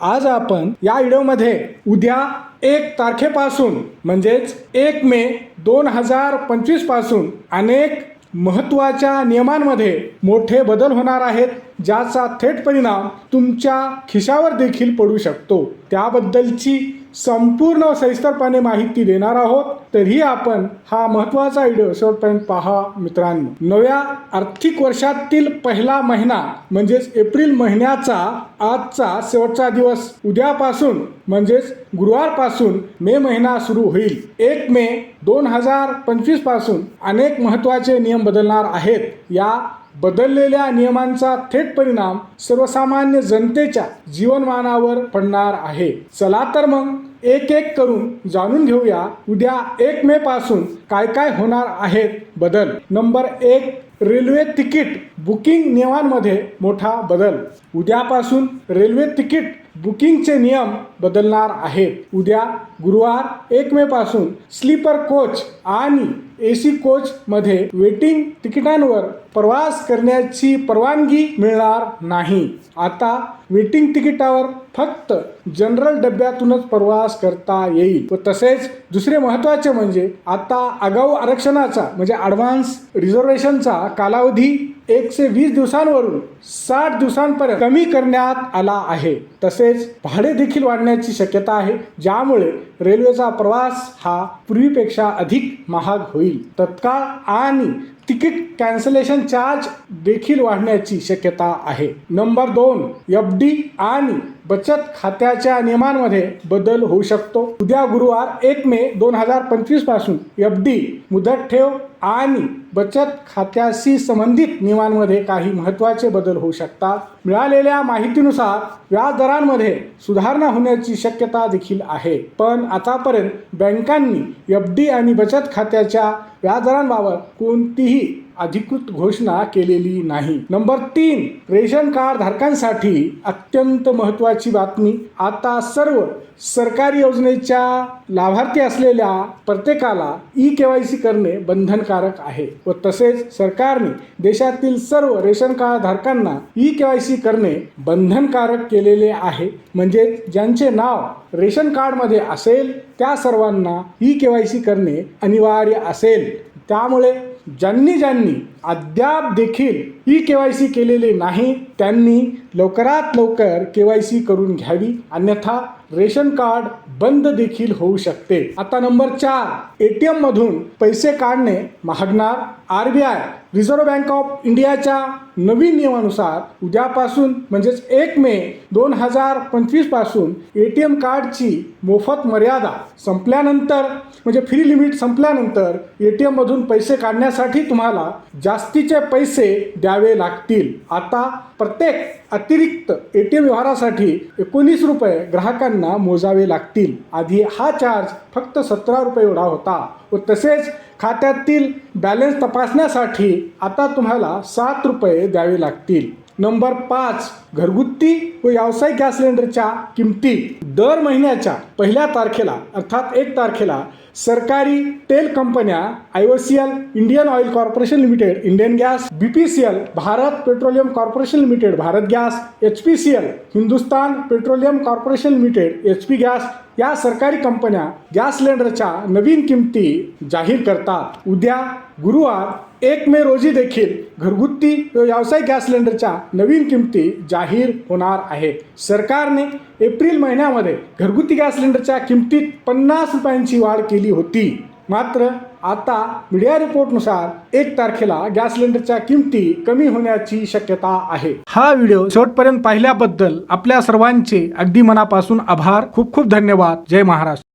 आज आपण या व्हिडिओमध्ये उद्या एक तारखेपासून म्हणजेच एक मे दोन हजार पंचवीसपासून अनेक महत्त्वाच्या नियमांमध्ये मोठे बदल होणार आहेत ज्याचा थेट परिणाम तुमच्या खिशावर देखील पडू शकतो. त्याबद्दलची संपूर्ण सविस्तरपणे माहिती देणार आहोत. तरीही आपण हा महत्त्वाचा व्हिडिओ शेवटपर्यंत पहा मित्रांनो. नव्या आर्थिक वर्षातील पहिला महिना म्हणजेच एप्रिल महिन्याचा आजचा शेवटचा दिवस उद्यापासून म्हणजेच गुरुवारपासून मे महिना सुरू होईल. एक मे दोन हजार पंचवीसपासून अनेक महत्त्वाचे नियम बदलणार आहेत. या बदललेल्या नियमांचा थेट परिणाम सर्वसामान्य जनतेच्या जीवनमानावर पडणार आहे. चला तर मग एक एक करून जाणून घेऊया उद्या एक मे पासून काय काय होणार आहेत बदल. नंबर एक रेल्वे तिकीट बुकिंग नियमांमध्ये मोठा बदल. उद्यापासून रेल्वे तिकीट बुकिंगचे नियम बदलणार आहेत. उद्या गुरुवार एक मे पासून स्लीपर कोच आणि ए सी कोचमध्ये वेटिंग तिकिटांवर प्रवास करण्याची परवानगी मिळणार नाही. आता वेटिंग तिकिटावर फक्त जनरल डब्यातूनच प्रवास करता येईल. व तसेच दुसरे महत्त्वाचे म्हणजे आता आगाऊ आरक्षणाचा म्हणजे ॲडव्हान्स रिझर्वेशनचा कालावधी एकशे वीस दिवसांवरून साठ दिवसांपर्यंत कमी करण्यात आला आहे. तसेच भाडे देखील वाढण्याची शक्यता आहे ज्यामुळे रेल्वेचा प्रवास हा पूर्वीपेक्षा अधिक महाग होईल. तत्काळ आणि तिकीट कॅन्सलेशन चार्ज देखील वाढण्याची शक्यता आहे. नंबर दोन एफ डी आणि बचत खात्याच्या नियमांमध्ये बदल होऊ शकतो. उद्या गुरुवार एक मे दोन हजार पंचवीसपासून एफ डी मुदत ठेव आणि बचत खात्याशी संबंधित नियमांमध्ये काही महत्त्वाचे बदल होऊ शकतात. मिळालेल्या माहितीनुसार व्याजदरांमध्ये सुधारणा होण्याची शक्यता देखील आहे. पण आतापर्यंत बँकांनी एफ डी आणि बचत खात्याच्या व्याजदरांबाबत कोणतीही अधिकृत घोषणा केलेली नाही. नंबर तीन रेशन कार्ड धारकांसाठी अत्यंत महत्त्वाची बातमी. आता सर्व सरकारी योजनेच्या लाभार्थी असलेल्या प्रत्येकाला ई के वाय सी करणे बंधनकारक आहे व तसेच सरकारने देशातील सर्व रेशन कार्ड धारकांना ई के वाय सी करणे बंधनकारक केलेले आहे. म्हणजे ज्यांचे नाव रेशन कार्डमध्ये असेल त्या सर्वांना ई के वाय सी करणे अनिवार्य असेल. त्यामुळे ज्यांनी ज्यांनी अद्याप देखील ई के वाय सी केलेले नाही त्यांनी लवकरात लवकर के वाय सी करून घ्यावी अन्यथा रेशन कार्ड बंद देखील होऊ शकते. आता नंबर चार ए टी एममधून पैसे काढणे महागणार. R B I Reserve Bank of इंडियाच्या नवीन नियमानुसार उद्यापासून म्हणजेच एक मे दोन हजार पंचवीसपासून ए टी एम कार्डची मोफत मर्यादा संपल्यानंतर म्हणजे फ्री लिमिट संपल्यानंतर ए टी एममधून पैसे काढण्यासाठी तुम्हाला जास्तीचे पैसे द्यावे लागतील. आता प्रत्येक अतिरिक्त ए टी एम व्यवहारासाठी एकोणीस रुपये ग्राहकांना मोजावे लागतील. आधी हा चार्ज फक्त सतरा रुपये एवढा होता. व तसेच खात्यातील बॅलन्स तपासण्यासाठी आता तुम्हाला सात रुपये द्यावे लागतील. नंबर पाच घरगुती व व्यावसायिक गॅस सिलेंडरच्या किमती. दर महिन्याच्या पहिल्या तारखेला अर्थात एक तारखेला सरकारी तेल कंपन्या I O C L Indian Oil Corporation Limited Indian gas B P C L Bharat Petroleum Corporation Limited Bharat gas H P C L Hindustan Petroleum Corporation Limited H P gas या सरकारी कंपन्या gas सिलेंडरच्या नवीन किमती जाहीर करतात. उद्या गुरुवार एक मे रोजी देखील घरगुती व व्यावसायिक गॅस सिलेंडरच्या नवीन किमती जाहीर होणार आहेत सरकारने एप्रिल महिन्यामध्ये घरगुती गॅस सिलेंडरच्या किमतीत पन्नास रुपयांची वाढ केली होती. मात्र आता मीडिया रिपोर्टनुसार एक तारखेला गॅस सिलेंडरच्या किमती कमी होण्याची शक्यता आहे. हा व्हिडिओ शेवटपर्यंत पाहिल्याबद्दल आपल्या सर्वांचे अगदी मनापासून आभार. खूप खूप धन्यवाद. जय महाराष्ट्र.